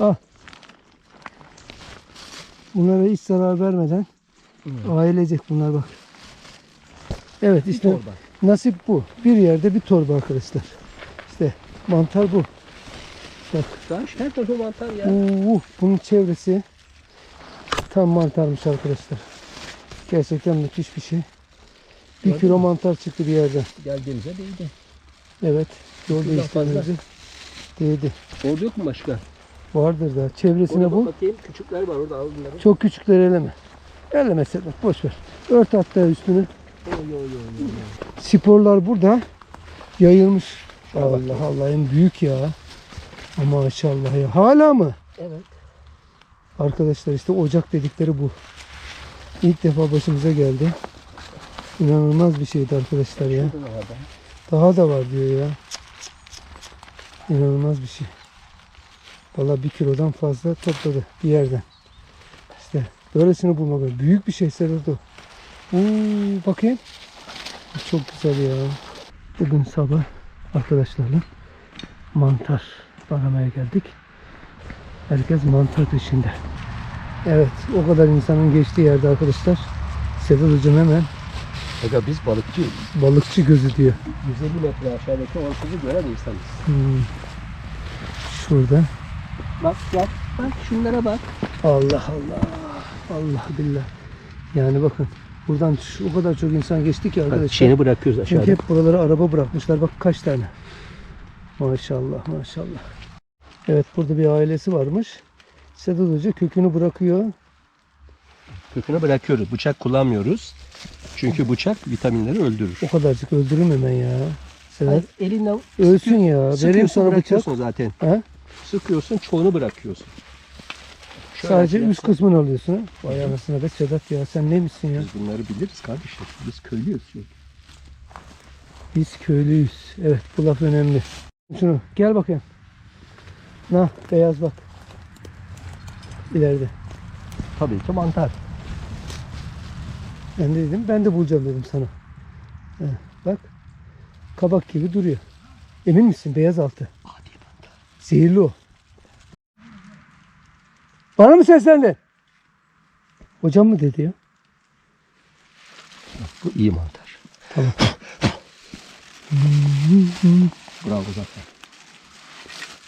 Al. Bunlara hiç zarar vermeden ailecek bunlar bak. Evet işte torba. nasip bu. Bir yerde bir torba arkadaşlar. İşte mantar bu. Bak. Şu her tarafı mantar ya. Uh, bunun çevresi tam mantarmış arkadaşlar. Gerçekten müthiş bir şey. Bir Gördün kilo mü? mantar çıktı bir yerden. Geldiğimize değdi. Evet. Yol değiştirmemizi değdi. Orada yok mu başka? Vardır da. Çevresine Orada bu. bakayım küçükler var orada al bunları. Çok küçükleri eleme. Eleme Sedat. Boş ver. Ört hatta üstünü. Oy oy oy. Sporlar burada yayılmış. Şuna bak. Allah Allah en büyük ya. Ama maşallah ya. Hala mı? Evet. Arkadaşlar işte ocak dedikleri bu. İlk defa başımıza geldi. İnanılmaz bir şeydi arkadaşlar ya. Daha da var diyor ya. İnanılmaz bir şey. Valla bir kilodan fazla topladı bir yerden. İşte böylesini bulmak. Büyük bir şey Sedat o. Uuu, bakayım. Çok güzel ya. Bugün sabah arkadaşlarla mantar aramaya geldik. Herkes mantar peşinde. Evet o kadar insanın geçtiği yerde arkadaşlar Sedat hocam hemen Aga biz balıkçıyız. balıkçı gözü diyor. 150 metre aşağıdaki orkuzu gören insanız. Hmm. Şurada. Bak bak bak şunlara bak. Allah Allah. Allah billah. Yani bakın buradan şu, o kadar çok insan geçti ki arkadaşlar. şeyini bırakıyoruz Çünkü aşağıda. hep buralara araba bırakmışlar. Bak kaç tane. Maşallah maşallah. Evet burada bir ailesi varmış. Sedat Hoca kökünü bırakıyor. Kökünü bırakıyoruz. Bıçak kullanmıyoruz. Çünkü bıçak vitaminleri öldürür. O kadarcık öldürür mü hemen ya? Sedat elinden ölsün ya. Vereyim sana bıçak. zaten. Ha? Sıkıyorsun çoğunu bırakıyorsun. Şöyle Sadece üst kısmını alıyorsun. ha? Vay anasına be Sedat ya sen neymişsin ya? Biz bunları biliriz kardeşim. Biz köylüyüz. çünkü. Biz köylüyüz. Evet bu laf önemli. Şunu gel bakayım. Na beyaz bak. İleride. Tabii ki mantar. Ben de dedim ben de bulacağım dedim sana. He, bak. Kabak gibi duruyor. Emin misin beyaz altı? Zehirli o. Bana mı seslendi? Hocam mı dedi ya? Bu iyi mantar. Tamam. Bravo zaten.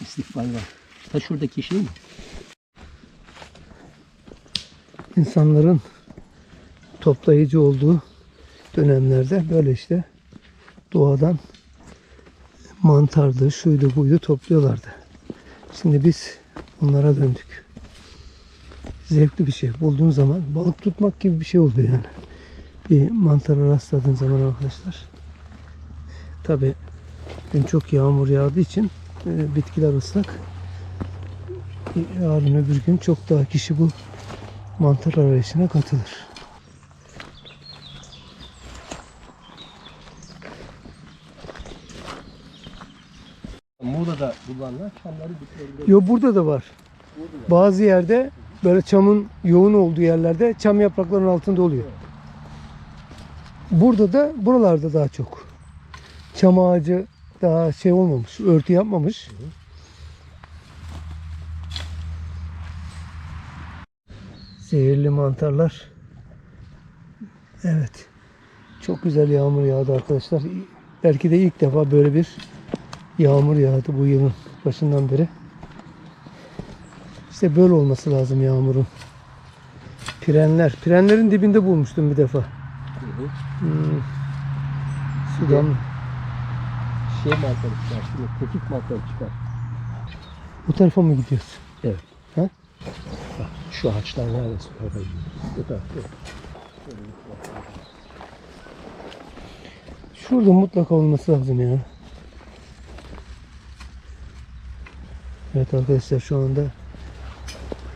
İstikbal var. Ta şuradaki şey mi? İnsanların toplayıcı olduğu dönemlerde böyle işte doğadan mantardı, şuydu buydu topluyorlardı. Şimdi biz onlara döndük. Zevkli bir şey. Bulduğun zaman balık tutmak gibi bir şey oldu yani. Bir mantara rastladığın zaman arkadaşlar. Tabi dün çok yağmur yağdığı için e, bitkiler ıslak. Yarın öbür gün çok daha kişi bu mantar arayışına katılır. Muğla'da bulanlar çamları bitlerinde. Yo burada da var. Bazı yerde böyle çamın yoğun olduğu yerlerde çam yapraklarının altında oluyor. Burada da buralarda daha çok. Çam ağacı daha şey olmamış, örtü yapmamış. Zehirli mantarlar. Evet. Çok güzel yağmur yağdı arkadaşlar. Belki de ilk defa böyle bir yağmur yağdı bu yılın başından beri. İşte böyle olması lazım yağmurun. Pirenler. Pirenlerin dibinde bulmuştum bir defa. Hmm. Sudan Şey mantarı çıkar. Şimdi tekik mantarı çıkar. bu tarafa mı gidiyorsun? Evet. Ha? Bak şu ağaçlar neredeyse orada gidiyor. Şurada mutlaka olması lazım ya. Evet arkadaşlar şu anda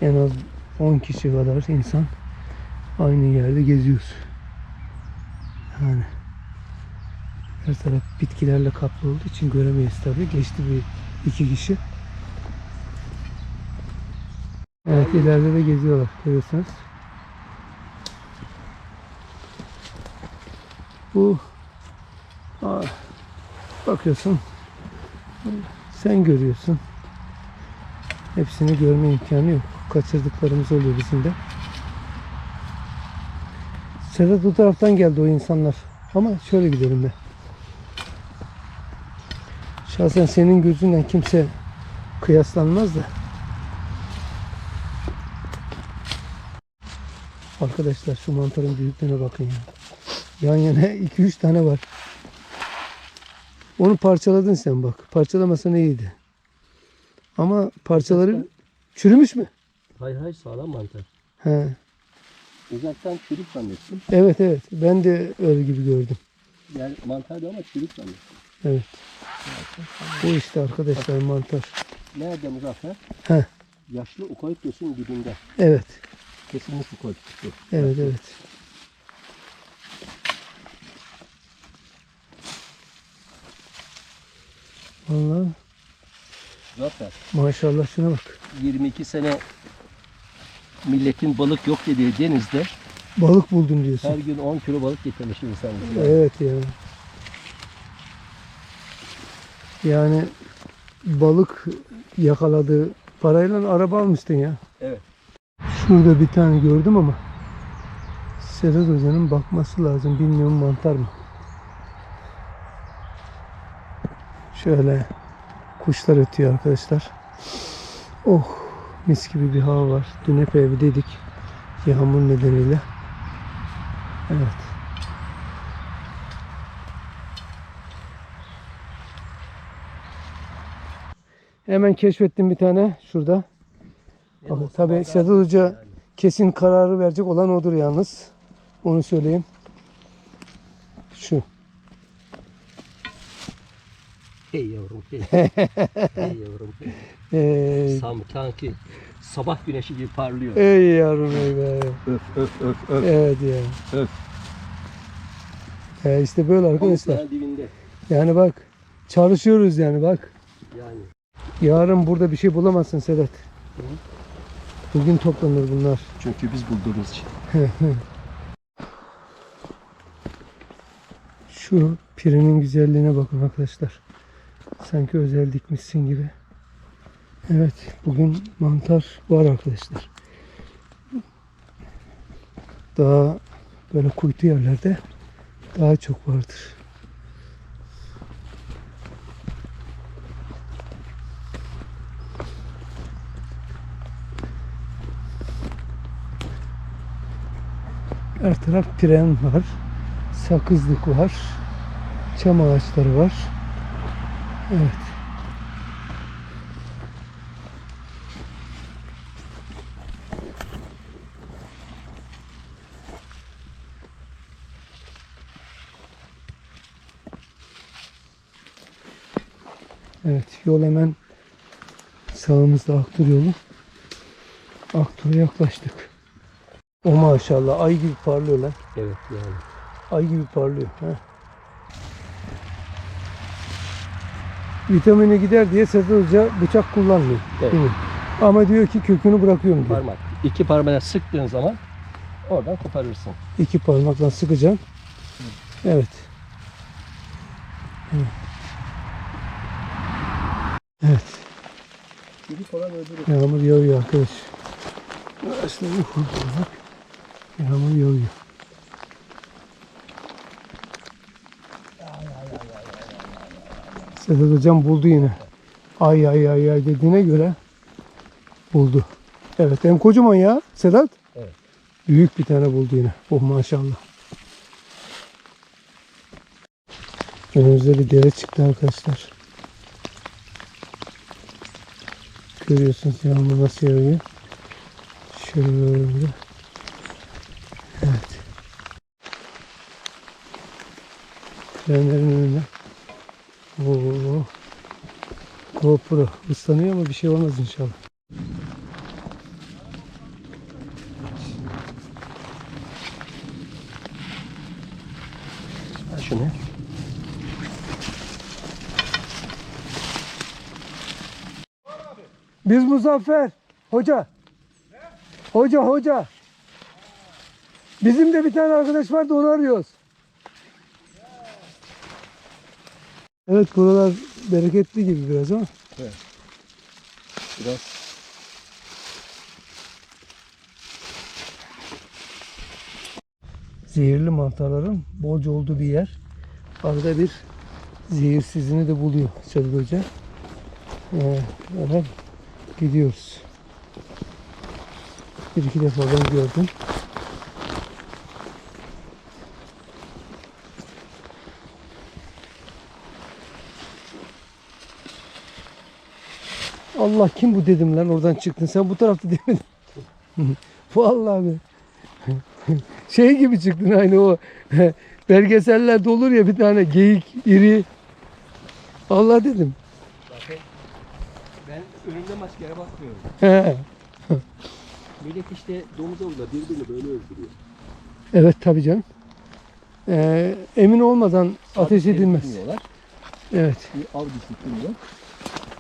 en az 10 kişi kadar insan aynı yerde geziyoruz. Yani her taraf bitkilerle kaplı olduğu için göremeyiz tabii. Geçti bir iki kişi. Evet ileride de geziyorlar görüyorsunuz. Bu bakıyorsun sen görüyorsun Hepsini görme imkanı yok. Kaçırdıklarımız oluyor bizim de. Sedat o taraftan geldi o insanlar. Ama şöyle gidelim de. Şahsen senin gözünden kimse kıyaslanmaz da. Arkadaşlar şu mantarın büyüklüğüne bakın ya. Yan yana 2-3 tane var. Onu parçaladın sen bak. Parçalamasan iyiydi. Ama parçaları çürümüş mü? Hayır hayır sağlam mantar. He. Uzaktan çürük zannettim. Evet evet. Ben de öyle gibi gördüm. Yani mantar da ama çürük zannettim. Evet. Bu işte arkadaşlar mantar. Nerede Muzaffer? He. Yaşlı ukoytosun dibinde. Evet. Kesilmiş ukoytosu. Evet evet. Vallahi Muzaffer. maşallah şuna bak. 22 sene milletin balık yok dediği denizde Balık buldum diyorsun. her gün 10 kilo balık getirmiş insan. Evet ya. Yani balık yakaladığı parayla araba almıştın ya. Evet. Şurada bir tane gördüm ama Sedat Hoca'nın bakması lazım. Bilmiyorum mantar mı? Şöyle kuşlar ötüyor arkadaşlar. Oh mis gibi bir hava var. Dün epey bir dedik yağmur nedeniyle. Evet. Hemen keşfettim bir tane şurada. Tabii Sedat Hoca kesin kararı verecek olan odur yalnız. Onu söyleyeyim. Şu. Hey yavrum hey. hey yavrum hey. Ee, Sam sanki sabah güneşi gibi parlıyor. ey yavrum ey be. Öf öf öf öf. Evet ya. Öf. Ee, işte böyle arkadaşlar. Yani bak çalışıyoruz yani bak. Yani Yarın burada bir şey bulamazsın Sedat. Bugün toplanır bunlar. çünkü biz bulduğumuz için. Şu pirinin güzelliğine bakın arkadaşlar. Sanki özel dikmişsin gibi. Evet bugün mantar var arkadaşlar. Daha böyle kuytu yerlerde daha çok vardır. Her taraf piren var. Sakızlık var. Çam ağaçları var. Evet. Evet, yol hemen sağımızda Aktur yolu. Aktur'a yaklaştık. O maşallah ay gibi parlıyor lan. Evet yani. Ay gibi parlıyor. He. Vitamini gider diye Sedat Hoca bıçak kullanmıyor. Evet. Değil mi? Ama diyor ki kökünü bırakıyorum diyor. Parmak. İki parmağına sıktığın zaman oradan koparırsın. İki parmakla sıkacağım. Evet. Evet. Yağmur yağıyor arkadaş. Ağaçları kurtularak yağmur yağıyor. Sedat hocam buldu yine. Ay ay ay ay dediğine göre buldu. Evet hem kocaman ya Sedat. Evet. Büyük bir tane buldu yine. Oh maşallah. Önümüzde bir dere çıktı arkadaşlar. Görüyorsunuz yağmur nasıl yağıyor. Şöyle. Evet. Trenlerin önüne. Oo. GoPro ıslanıyor ama bir şey olmaz inşallah. Ha şunu. Biz Muzaffer. Hoca. Hoca hoca. Bizim de bir tane arkadaş vardı onu arıyoruz. Evet buralar bereketli gibi biraz ama. Evet. Biraz zehirli mantarların bolca olduğu bir yer. Arada bir zehirsizini de buluyor Sevgi Hoca. Ee, hemen gidiyoruz. Bir iki defa ben gördüm. Allah kim bu dedim lan oradan çıktın. Sen bu tarafta demedin. Vallahi be. Şey gibi çıktın aynı o belgesellerde olur ya bir tane geyik iri. Allah dedim. Ben önümde maskere bakmıyorum. He. Millet işte domuz avında birbirini böyle öldürüyor. Evet tabii canım. Ee, emin olmadan ateş edilmez. Evet Bir av disiplini yok.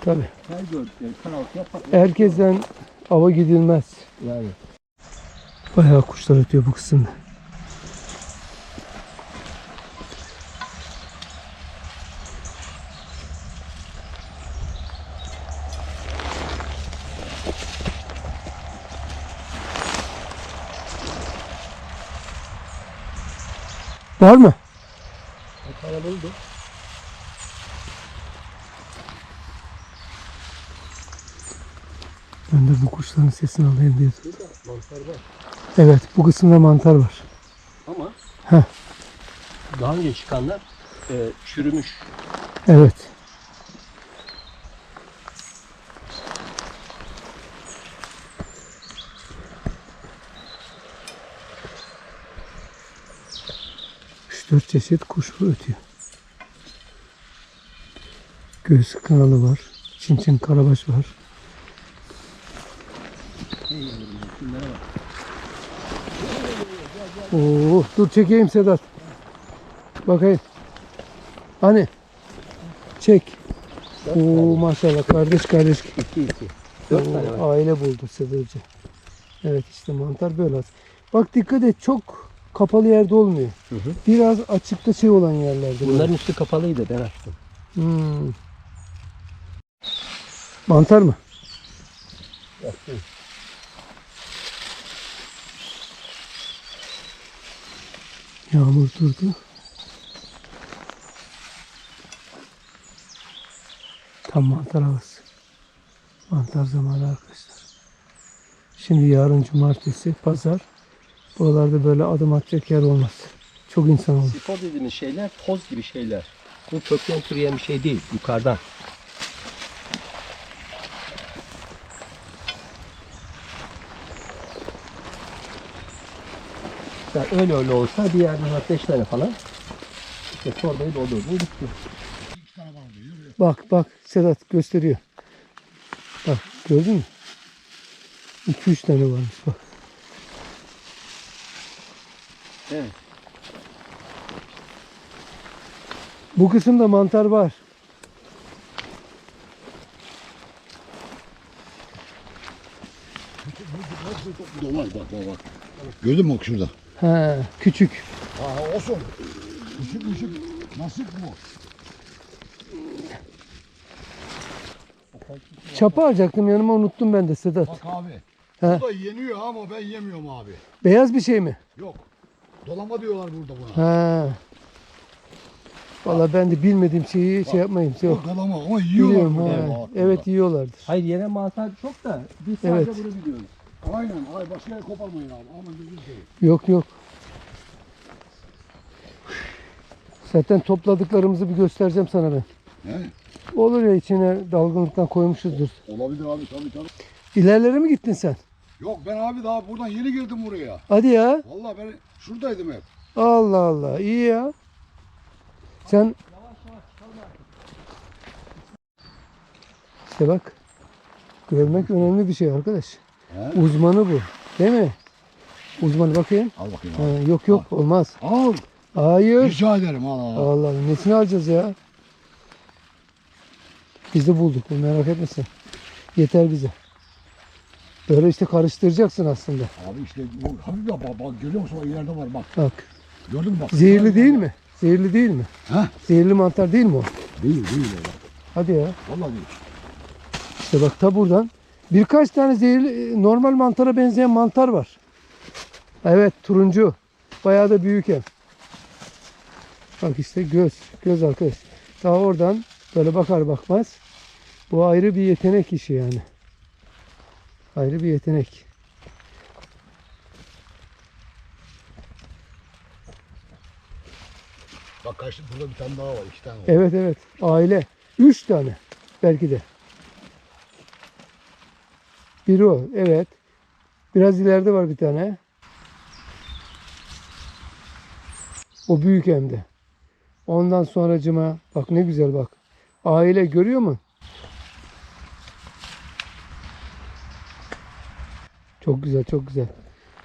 Tabii. Her gördükleri kanaltıya patlıyor. Herkesten ava gidilmez. Yani. Bayağı kuşlar ötüyor bu kısımda. Var mı? Kalabalık Ben de bu kuşların sesini alayım diye. Mantar var. Evet bu kısımda mantar var. Ama Heh. daha önce çıkanlar e, çürümüş. Evet. Üç dört çeşit kuş ötüyor. Göğüs kanalı var. Çin çin karabaş var. Oo, dur çekeyim Sedat. Bakayım. Hani? Çek. Oo maşallah kardeş kardeş. İki Oo. Aile buldu Sedat Hoca. Evet işte mantar böyle. Bak dikkat et çok kapalı yerde olmuyor. Hı hı. Biraz açıkta şey olan yerlerde. böyle. Bunların üstü kapalıydı ben açtım. Hmm. Mantar mı? Yaptım. Yağmur durdu. Tam mantar havası. Mantar zamanı arkadaşlar. Şimdi yarın cumartesi, pazar. Buralarda böyle adım atacak yer olmaz. Çok insan olur. Sifon dediğimiz şeyler toz gibi şeyler. Bu kökten türeyen bir şey değil. Yukarıdan. Yani öyle öyle olsa bir yerden 5 tane falan işte torbayı doldurdum gitti. Bak bak Sedat gösteriyor. Bak gördün mü? 2-3 tane varmış bak. Evet. Bu kısımda mantar var. Dolar bak bak bak. Gördün mü bak şurada? Ha, küçük. Aa olsun. Işık ışık. Nasip bu. Çapa alacaktım yanıma unuttum ben de Sedat. Bak abi. He. Bu da yeniyor ama ben yemiyorum abi. Beyaz bir şey mi? Yok. Dolama diyorlar burada buna. Ha. Valla ben de bilmediğim şeyi şey yapmayayım. Yok. Dolama ama yiyorlar Biliyorum burada. ha. Bak, Evet burada. yiyorlardır. Hayır yere mantar çok da biz sadece Evet. bunu biliyoruz. Aynen. Ay başka yere koparmayın abi. Aman gözünü seveyim. Yok yok. Zaten topladıklarımızı bir göstereceğim sana ben. He? Olur ya içine dalgınlıktan koymuşuzdur. Olabilir abi tabii tabii. İlerlere mi gittin sen? Yok ben abi daha buradan yeni girdim buraya. Hadi ya. Vallahi ben şuradaydım hep. Allah Allah. iyi ya. Sen İşte bak. Görmek önemli bir şey arkadaş. He? Uzmanı bu. Değil mi? Uzmanı bakayım. Al bakayım Ha, abi. yok yok olmaz. Al. Hayır. Rica ederim al al. al. Allah. Nesini alacağız ya? Biz de bulduk. Merak etme sen. Yeter bize. Böyle işte karıştıracaksın aslında. Abi işte hafif bak, bak, bak görüyor musun o ileride var bak. Bak. Gördün mü bak. Zehirli değil mi? Zehirli değil mi? Heh. Zehirli mantar değil mi o? Değil değil bak. Hadi ya. Vallahi değil. İşte bak ta buradan birkaç tane zehirli normal mantara benzeyen mantar var. Evet turuncu. Bayağı da büyük ev. Bak işte göz. Göz arkadaş. Daha oradan böyle bakar bakmaz. Bu ayrı bir yetenek işi yani. Ayrı bir yetenek. Bak karşı burada bir tane daha var. iki tane var. Evet evet. Aile. Üç tane. Belki de. Biri o. Evet. Biraz ileride var bir tane. O büyük hem de. Ondan sonracıma bak ne güzel bak. Aile görüyor mu? Çok güzel çok güzel.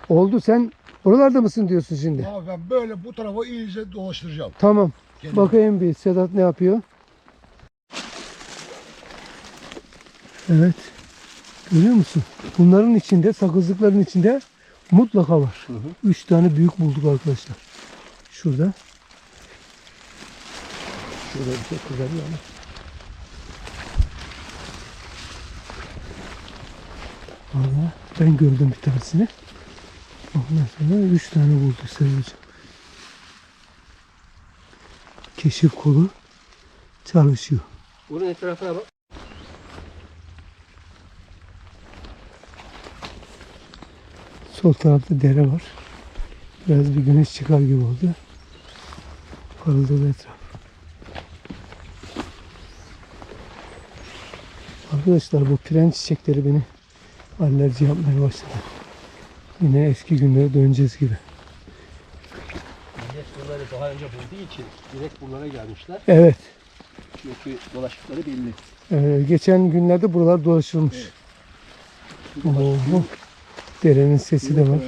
Oldu sen oralarda mısın diyorsun şimdi? Abi ben böyle bu tarafa iyice dolaştıracağım. Tamam. Kendimi. Bakayım bir Sedat ne yapıyor? Evet. Görüyor musun? Bunların içinde, sakızlıkların içinde mutlaka var. Hı hı. Üç tane büyük bulduk arkadaşlar. Şurada. Şurada bir şey kızarıyor ama. Valla ben gördüm bir tanesini. Ondan sonra üç tane bulduk Sayın Hocam. Keşif kolu çalışıyor. Bunun etrafına bak. Sol tarafta dere var. Biraz bir güneş çıkar gibi oldu. Parıldadı etraf. Arkadaşlar bu pren çiçekleri beni alerji yapmaya başladı. Yine eski günlere döneceğiz gibi. Millet bunları daha önce bulduğu için direkt bunlara gelmişler. Evet. Çünkü dolaştıkları belli. e, geçen günlerde buralar dolaşılmış. Oo, derenin sesi de var.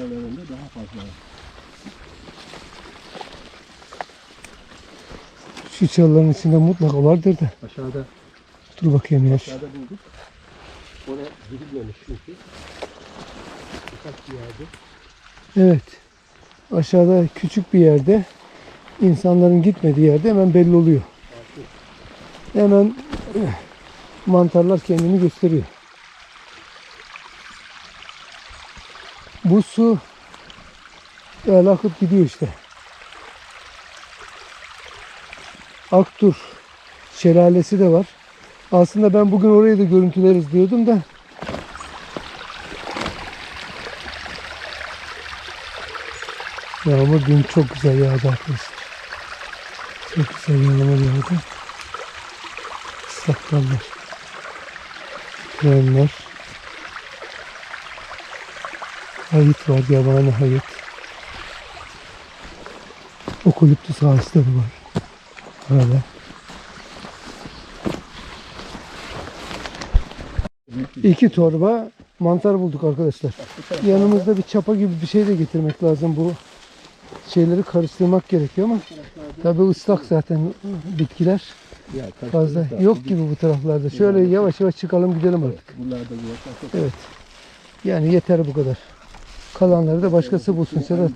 Şu çalıların içinde mutlaka vardır da. Aşağıda, Dur bakayım ya. aşağıda bulduk. Oraya gidilmemiş çünkü. Ufak bir yerde. Evet. Aşağıda küçük bir yerde insanların gitmediği yerde hemen belli oluyor. Hemen eh, mantarlar kendini gösteriyor. Bu su öyle akıp gidiyor işte. Aktur şelalesi de var. Aslında ben bugün orayı da görüntüleriz diyordum da Yağmur dün çok güzel yağdı arkadaşlar. Çok güzel yağmur yağdı. Islaklarlar. Trenler. Hayıt var, yabani hayıt. Okulüptüs ağaçları var. Arada. İki torba mantar bulduk arkadaşlar. Yanımızda bir çapa gibi bir şey de getirmek lazım bu şeyleri karıştırmak gerekiyor ama tabi ıslak zaten bitkiler fazla yok gibi bu taraflarda. Şöyle yavaş yavaş çıkalım gidelim artık. Evet. Yani yeter bu kadar. Kalanları da başkası bulsun Sedat.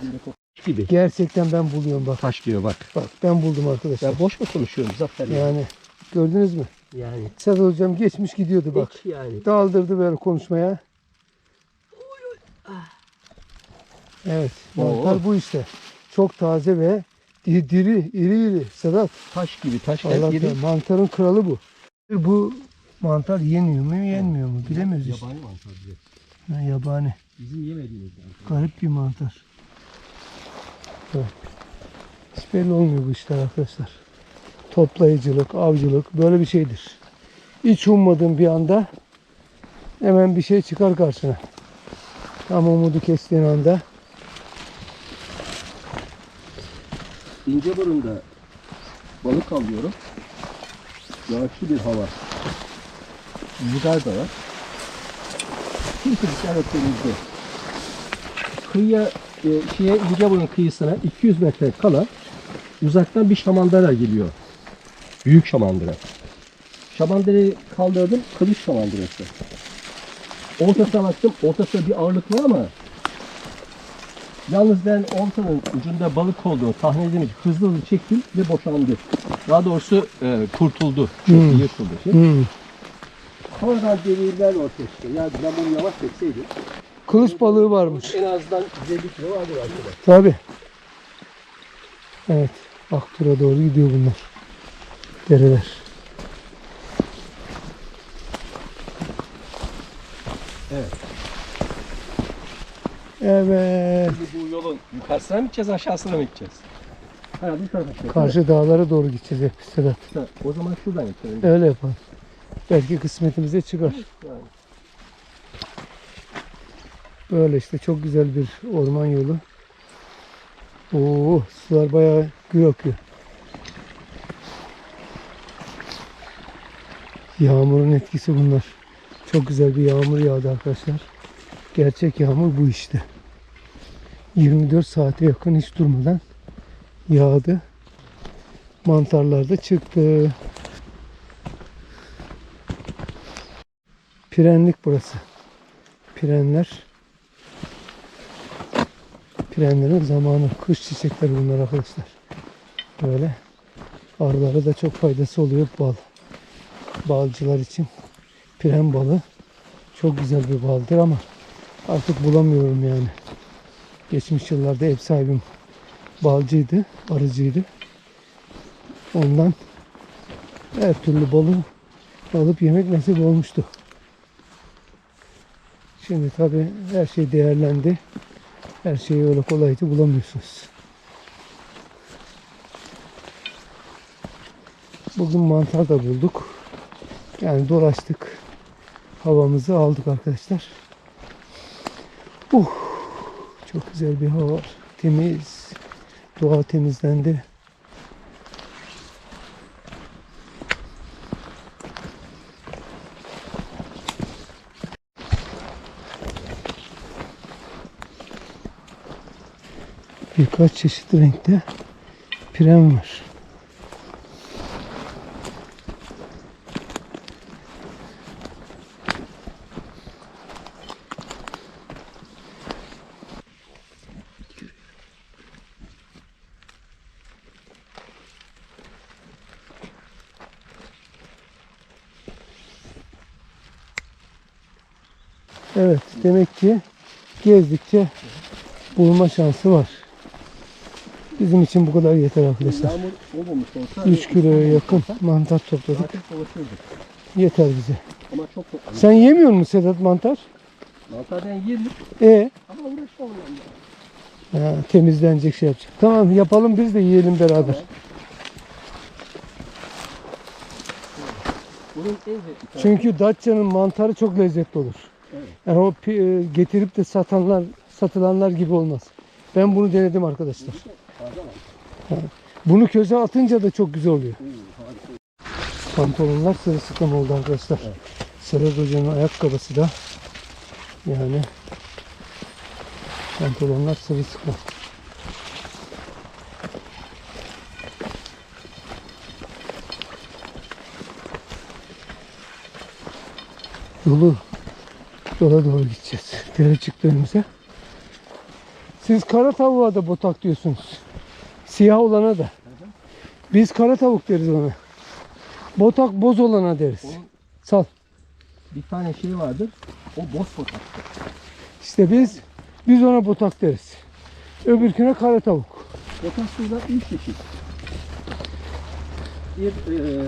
gibi. Gerçekten ben buluyorum bak. Taş gibi bak. Bak ben buldum arkadaşlar. Ya boş mu konuşuyorum Zafer? ya? Yani gördünüz mü? Yani. Sedat hocam geçmiş gidiyordu bak. Hiç yani. Daldırdı böyle konuşmaya. Evet. Mantar bu işte. Çok taze ve di- diri, iri iri. Sedat. Taş gibi taş. Allah Allah, mantarın kralı bu. Bu mantar yeniyor mu yenmiyor mu bilemiyoruz işte. Yabani mantar bize. Ha, yabani. Bizim yemediğimiz mantar. Garip bir mantar. Evet. Hiç belli olmuyor bu işler arkadaşlar. Toplayıcılık, avcılık böyle bir şeydir. Hiç ummadığın bir anda hemen bir şey çıkar karşına. Tam umudu kestiğin anda. İnceburun'da balık alıyorum. Yağışlı bir hava. Rüzgar da var. Kimse bir tane temizde. Kıyıya, e, şeye İnceburun kıyısına 200 metre kala uzaktan bir şamandıra geliyor. Büyük şamandıra. Şamandırayı kaldırdım, kılıç şamandırası. Ortasına baktım, ortasında bir ağırlık var ama Yalnız ben oltanın ucunda balık olduğunu tahmin edince hızlı hızlı çektim ve boşandı. Daha doğrusu e, kurtuldu. Hmm. Çekti, yırtıldı. Şey. Hmm. Sonradan devirler ortaya çıktı. Yani ben bunu yavaş çekseydim Kılıç balığı varmış. en azından 150 kilo vardı arkadaşlar. Tabi. Evet. Aktur'a doğru gidiyor bunlar. Dereler. Evet. Evet. Şimdi bu yolun yukarısına mı gideceğiz aşağısına mı gideceğiz? Tarafa gideceğiz. Karşı dağlara doğru gideceğiz hep Sedat. Ha, O zaman şuradan gidelim. Öyle yapalım. Belki kısmetimize çıkar. Yani. Böyle işte çok güzel bir orman yolu. Oo, sular bayağı gür akıyor. Yağmurun etkisi bunlar. Çok güzel bir yağmur yağdı arkadaşlar. Gerçek yağmur bu işte. 24 saate yakın hiç durmadan yağdı. Mantarlar da çıktı. Pirenlik burası. Pirenler. Pirenlerin zamanı. Kış çiçekleri bunlar arkadaşlar. Böyle. Arılara da çok faydası oluyor bal. Balcılar için. Piren balı. Çok güzel bir baldır ama artık bulamıyorum yani. Geçmiş yıllarda ev sahibim balcıydı, arıcıydı. Ondan her türlü balı alıp yemek nasip olmuştu. Şimdi tabi her şey değerlendi. Her şeyi öyle kolayca bulamıyorsunuz. Bugün mantar da bulduk. Yani dolaştık. Havamızı aldık arkadaşlar. Uh, çok güzel bir hava var. Temiz. Doğa temizlendi. Birkaç çeşit renkte piren var. Evet, demek ki gezdikçe bulma şansı var. Bizim için bu kadar yeter arkadaşlar. Yağmur olmamış olsa 3 kiloya yakın mantar topladık. Yeter bize. Ama çok. Sen yemiyor musun Sedat mantar? Mantardan yerim E ama uğraşmam onunla. ha, temizlenecek şey yapacak. Tamam yapalım biz de yiyelim beraber. Tamam. Çünkü Datça'nın mantarı çok lezzetli olur. Evet. Yani o e, getirip de satanlar, satılanlar gibi olmaz. Ben bunu denedim arkadaşlar. Bunu köze atınca da çok güzel oluyor. Pantolonlar sırılsıklam oldu arkadaşlar. Evet. Sedat Hoca'nın ayakkabısı da yani pantolonlar sırılsıklam. Yolu yola doğru gideceğiz. Dere çıktı önümüze. Siz kara tavuğa da botak diyorsunuz. Siyah olana da. Biz kara tavuk deriz ona. Botak boz olana deriz. Onun Sal. bir tane şey vardır. O boz potaktır. İşte biz biz ona botak deriz. Öbürküne kara tavuk. Potak suyla üç çeşit. Bir e,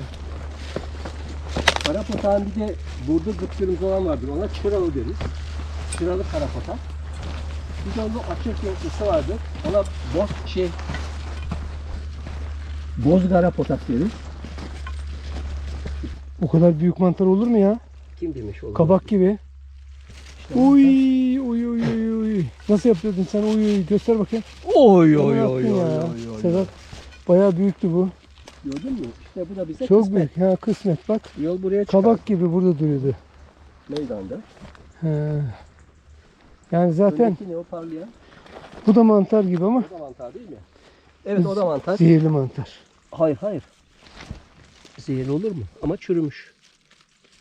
kara potağın bir de burada gıpkırmızı olan vardır. Ona çıralı deriz. Çıralı kara potak. Bir de onun açık renklısı vardır. Ona boz şey bozgara potak deriz. O kadar büyük mantar olur mu ya? Kim demiş olur? Kabak gibi. İşte Uy uy uy uy uy. Nasıl yapıyordun sen? Uy uy göster bakayım. Oy oy oy oy oy oy. Sedat bayağı büyüktü bu. Gördün mü? İşte bu da bize Çok kısmet. büyük. Ha kısmet bak. Yol buraya çıkar. Kabak gibi burada duruyordu. Meydanda. He. Yani zaten Öndeki ne o parlayan? bu da mantar gibi ama O da mantar değil mi? Evet o da mantar. zehirli mantar. Hayır hayır. Zehirli olur mu? Ama çürümüş.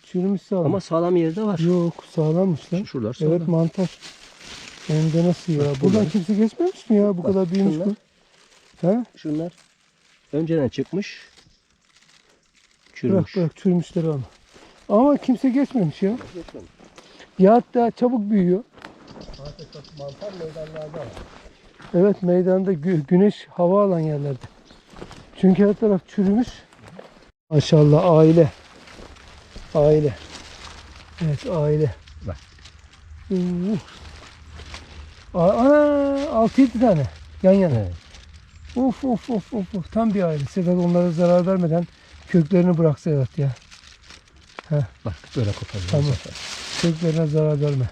Çürümüş sağlam. Ama sağlam yerde var. Yok sağlammış lan. Şuralar sağlam. Evet mantar. Hem de nasıl ya? Bak Buradan bunlar. kimse geçmemiş mi ya? Bu Bak, kadar büyümüş şunlar. bu. Ha? Şunlar önceden çıkmış. Bırak Çürümüş. bırak çürümüşleri ama. Ama kimse geçmemiş ya. Geçmemiş. Ya hatta çabuk büyüyor. Mantar meydanlarda var. Evet meydanda gü- güneş hava alan yerlerde. Çünkü her taraf çürümüş. Maşallah aile. Aile. Evet aile. Bak. Uh. Ana 6-7 tane yan yana. Evet. Of of of of of tam bir aile. Sedat onlara zarar vermeden köklerini bırak Sedat ya. Bak böyle koparıyor. Tamam. Köklerine zarar verme.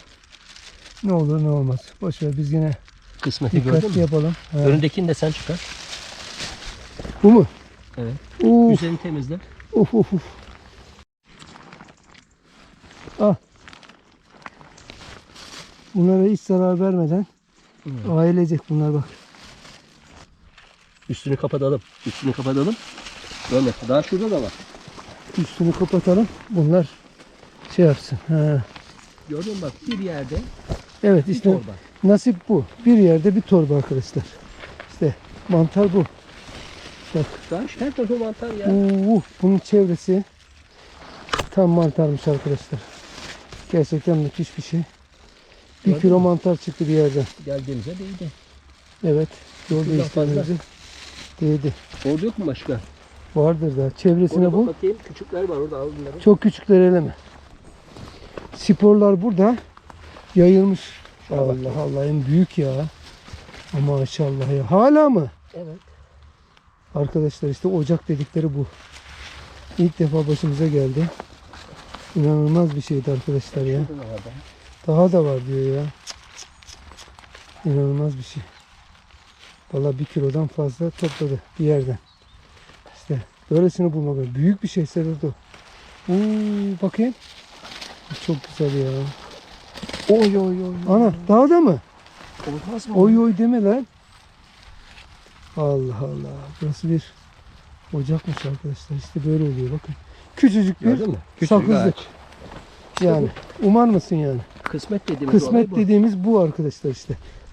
Ne olur ne olmaz. Boş ver biz yine Kısmeti gördün mü? yapalım. Ha. Önündekini de sen çıkar. Bu mu? Evet. Uf, Üzerini temizle. uf uf uf. Al. Bunlara hiç zarar vermeden Hı. ailecek bunlar bak. Üstünü kapatalım. Üstünü kapatalım. Böyle. Daha şurada da var. Üstünü kapatalım. Bunlar şey yapsın. Ha. Gördün mü bak bir yerde Evet bir işte torba. nasip bu. Bir yerde bir torba arkadaşlar. İşte mantar bu. Bak. Şu her tarafı mantar ya. Uh, bunun çevresi tam mantarmış arkadaşlar. Gerçekten müthiş bir şey. Bir Gördün kilo mantar çıktı bir yerden. Geldiğimize değdi. Evet. Yol değiştirmemizi değdi. Orada yok mu başka? Vardır da. Çevresine Orada bu. bak bakayım. Küçükler var orada al bunları. Çok küçükler eleme. Sporlar burada yayılmış. Allah Allah en büyük ya. Ama maşallah ya. Hala mı? Evet. Arkadaşlar işte ocak dedikleri bu. İlk defa başımıza geldi. İnanılmaz bir şeydi arkadaşlar ya. Daha da var diyor ya. İnanılmaz bir şey. Valla bir kilodan fazla topladı bir yerden. İşte böylesini bulmak lazım. Büyük bir şey Sedat o. Bakayım. Çok güzel ya. Oy oy oy. Ana daha da mı? Olmaz mı? Oy oy deme lan. Allah Allah. Burası bir ocakmış arkadaşlar. İşte böyle oluyor bakın. Küçücük bir Gördün mü? Küçük sakızlık. ağaç. Yani umar mısın yani? Kısmet dediğimiz olay Kısmet bu. dediğimiz bu arkadaşlar işte.